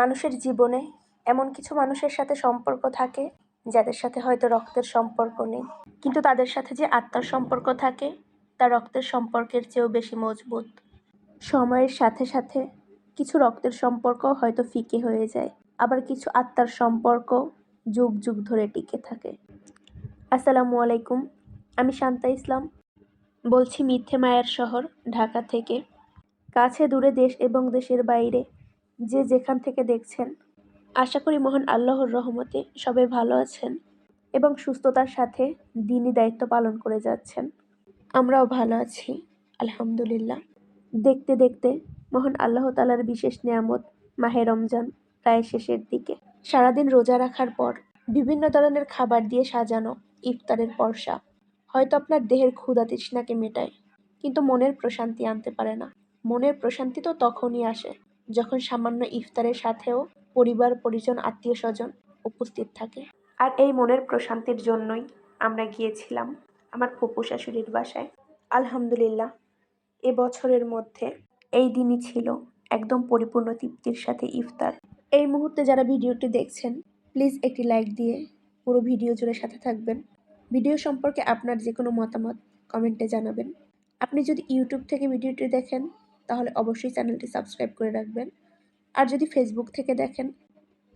মানুষের জীবনে এমন কিছু মানুষের সাথে সম্পর্ক থাকে, যাদের সাথে হয়তো রক্তের সম্পর্ক নেই। কিন্তু তাদের সাথে যে আত্মার সম্পর্ক থাকে, তা রক্তের সম্পর্কের চেয়েও বেশি মজবুত। সময়ের সাথে সাথে কিছু রক্তের সম্পর্ক হয়তো ফিকে হয়ে যায়, আবার কিছু আত্মার সম্পর্ক যুগ যুগ ধরে টিকে থাকে। আসসালামু আলাইকুম, আমি শান্তা ইসলাম, বলছি মিথ্যে মায়ার শহর, ঢাকা থেকে। কাছে দূরে দেশ এবং দেশের বাইরে যে যেখান থেকে দেখছেন। আশা করি মহান আল্লাহর রহমতে সবাই ভালো আছেন এবং সুস্থতার সাথে দিনই দায়িত্ব পালন করে যাচ্ছেন। আমরাও ভালো আছি, আলহামদুলিল্লাহ। দেখতে দেখতে মহান আল্লাহ তালার বিশেষ নিয়ামত মাহে রমজান প্রায় শেষের দিকে। সারাদিন রোজা রাখার পর বিভিন্ন ধরনের খাবার দিয়ে সাজানো ইফতারের পরশা হয়তো আপনার দেহের ক্ষুধা তৃষ্ণাকে মেটায়, কিন্তু মনের প্রশান্তি আনতে পারে না। মনের প্রশান্তি তো তখনই আসে যখন সামান্য ইফতারের সাথেও পরিবার, পরিজন আত্মীয় স্বজন উপস্থিত থাকে। আর এই মনের প্রশান্তির জন্যই আমরা গিয়েছিলাম আমার ফুপু শাশুড়ির বাসায়। আলহামদুলিল্লাহ, এ বছরের মধ্যে এই দিনই ছিল একদম পরিপূর্ণ তৃপ্তির সাথে ইফতার। এই মুহূর্তে যারা ভিডিওটি দেখছেন, প্লিজ একটি লাইক দিয়ে পুরো ভিডিও জুড়ে সাথে থাকবেন। ভিডিও সম্পর্কে আপনার যে কোনো মতামত কমেন্টে জানাবেন। আপনি যদি ইউটিউব থেকে ভিডিওটি দেখেন তাহলে অবশ্যই চ্যানেলটি সাবস্ক্রাইব করে রাখবেন। আর যদি ফেসবুক থেকে দেখেন,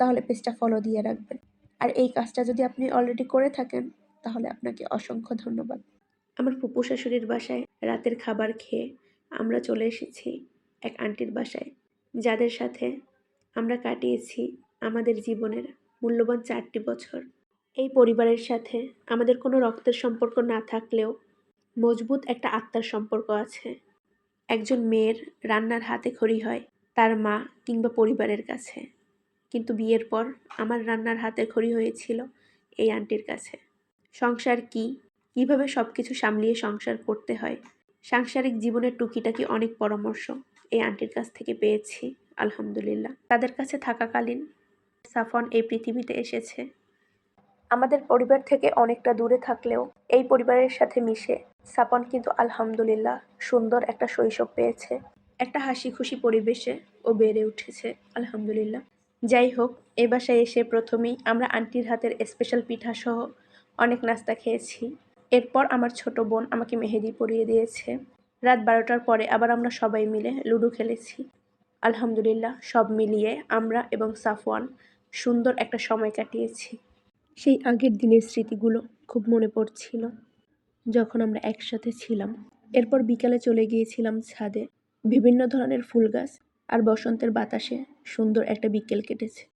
তাহলে পেজটা ফলো দিয়ে রাখবেন। আর এই কাজটা যদি আপনি অলরেডি করে থাকেন, তাহলে আপনাকে অসংখ্য ধন্যবাদ। আমার ফুপু শাশুড়ির বাসায় রাতের খাবার খেয়ে আমরা চলে এসেছি এক আন্টির বাসায়। যাদের সাথে আমরা কাটিয়েছি আমাদের জীবনের মূল্যবান চারটি বছর। এই পরিবারের সাথে আমাদের কোনো রক্তের সম্পর্ক না থাকলেও মজবুত একটা আত্মার সম্পর্ক আছে। একজন মেয়ের রান্নার হাতে খড়ি হয় তার মা কিংবা পরিবারের কাছে। কিন্তু বিয়ের পর আমার রান্নার হাতে খড়ি হয়েছিল এই আন্টির কাছে। সংসার কি? কীভাবে সব কিছু সামলিয়ে সংসার করতে হয়? সাংসারিক জীবনের টুকিটাকি অনেক পরামর্শ এই আন্টির কাছ থেকে পেয়েছি, আলহামদুলিল্লাহ। তাদের কাছে থাকাকালীন সাফন এই পৃথিবীতে এসেছে। আমাদের পরিবার থেকে অনেকটা দূরে থাকলেও এই পরিবারের সাথে মিশে সাপন কিন্তু আলহামদুলিল্লাহ সুন্দর একটা শৈশব পেয়েছে। একটা হাসি খুশি পরিবেশে ও বেড়ে উঠেছে, আলহামদুলিল্লাহ। যাই হোক, এ বাসায় এসে প্রথমেই আমরা আন্টির হাতের স্পেশাল পিঠা সহ অনেক নাস্তা খেয়েছি। এরপর আমার ছোট বোন আমাকে মেহেদি পরিয়ে দিয়েছে। রাত বারোটার পরে আবার আমরা সবাই মিলে লুডো খেলেছি। আলহামদুলিল্লাহ, সব মিলিয়ে আমরা এবং সাফওয়ান সুন্দর একটা সময় কাটিয়েছি। সেই আগের দিনের স্মৃতিগুলো খুব মনে পড়ছিল। যখন আমরা একসাথে ছিলাম, এরপর বিকালে চলে গিয়েছিলাম ছাদে। বিভিন্ন ধরনের ফুল গাছ আর বসন্তের বাতাসে সুন্দর একটা বিকেল কেটেছে।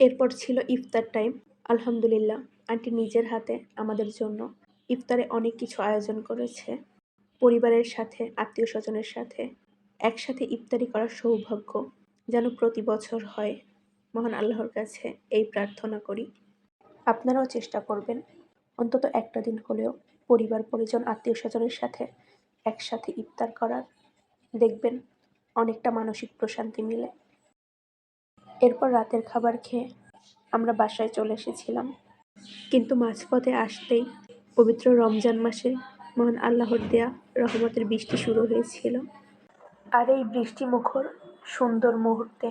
এরপর ছিল ইফতার টাইম। আলহামদুলিল্লাহ, আন্টি নিজের হাতে আমাদের জন্য ইফতারে অনেক কিছু আয়োজন করেছে। পরিবারের সাথে, আত্মীয় স্বজনের সাথে একসাথে ইফতারি করার সৌভাগ্য যেন প্রতি বছর হয়। মহান আল্লাহর কাছে এই প্রার্থনা করি। আপনারাও চেষ্টা করবেন অন্তত একটা দিন হলেও পরিবার, পরিজন, আত্মীয় স্বজনের সাথে একসাথে ইফতার করার। দেখবেন অনেকটা মানসিক প্রশান্তি মিলে। এরপর রাতের খাবার খেয়ে আমরা বাসায় চলে এসেছিলাম। কিন্তু মাঝপথে আসতেই পবিত্র রমজান মাসে মহান আল্লাহর দেয়া রহমতের বৃষ্টি শুরু হয়েছিল। আর এই বৃষ্টি মুখর সুন্দর মুহূর্তে